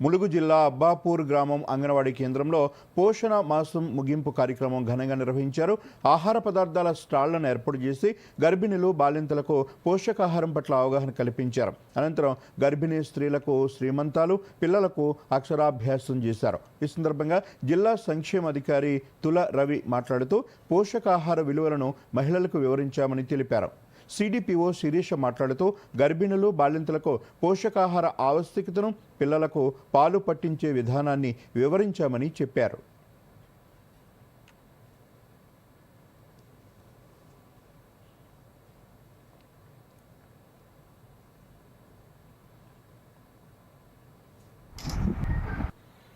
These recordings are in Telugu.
ములుగు జిల్లా అబ్బాపూర్ గ్రామం అంగన్వాడీ కేంద్రంలో పోషణ మాసం ముగింపు కార్యక్రమం ఘనంగా నిర్వహించారు. ఆహార పదార్థాల స్టాళ్ళను ఏర్పాటు చేసి గర్భిణులు బాలింతలకు పోషకాహారం పట్ల అవగాహన కల్పించారు. అనంతరం గర్భిణీ స్త్రీలకు శ్రీమంతాలు పిల్లలకు అక్షరాభ్యాసం చేశారు. ఈ సందర్భంగా జిల్లా సంక్షేమ అధికారి తుల రవి మాట్లాడుతూ పోషకాహార విలువలను మహిళలకు వివరించామని తెలిపారు. సిడిపిఓ శిరీష మాట్లాడుతూ గర్భిణులు బాలింతలకు పోషకాహార ఆవశ్యకతను పిల్లలకు పాలు పట్టించే విధానాన్ని వివరించామని చెప్పారు.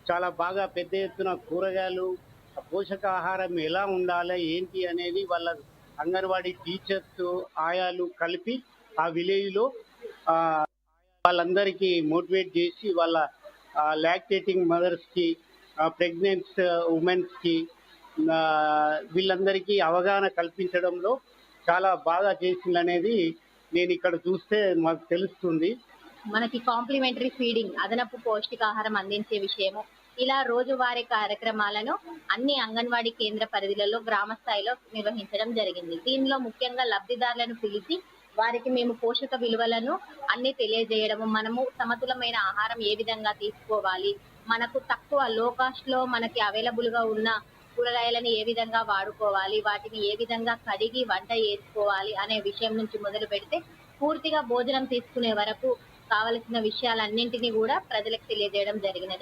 చాలా బాగా పెద్ద ఎత్తున కూరగాయలు పోషకాహారం ఎలా ఉండాలి ఏంటి అనేది వాళ్ళ అంగన్వాడీ టీచర్స్ ఆయాలు కలిపి ఆ విలేజ్లో వాళ్ళందరికీ మోటివేట్ చేసి వాళ్ళ లాక్టేటింగ్ మదర్స్కి ప్రెగ్నెంట్ ఉమెన్స్కి వీళ్ళందరికీ అవగాహన కల్పించడంలో చాలా బాగా చేసిందనేది నేను ఇక్కడ చూస్తే మాకు తెలుస్తుంది. మనకి కాంప్లిమెంటరీ ఫీడింగ్ అదనపు పౌష్టికాహారం అందించే విషయము ఇలా రోజువారీ కార్యక్రమాలను అన్ని అంగన్వాడీ కేంద్ర పరిధిలలో గ్రామ స్థాయిలో నిర్వహించడం జరిగింది. దీనిలో ముఖ్యంగా లబ్ధిదారులను పిలిచి వారికి మేము పోషక విలువలను అన్ని తెలియజేయడము మనము సమతులమైన ఆహారం ఏ విధంగా తీసుకోవాలి మనకు తక్కువ లో కాస్ట్లో మనకి అవైలబుల్గా ఉన్న కూరగాయలను ఏ విధంగా వాడుకోవాలి వాటిని ఏ విధంగా కడిగి వంట చేసుకోవాలి అనే విషయం నుంచి మొదలు పెడితే పూర్తిగా భోజనం తీసుకునే వరకు కావలసిన విషయాలన్నింటినీ కూడా ప్రజలకు తెలియజేయడం జరిగినది.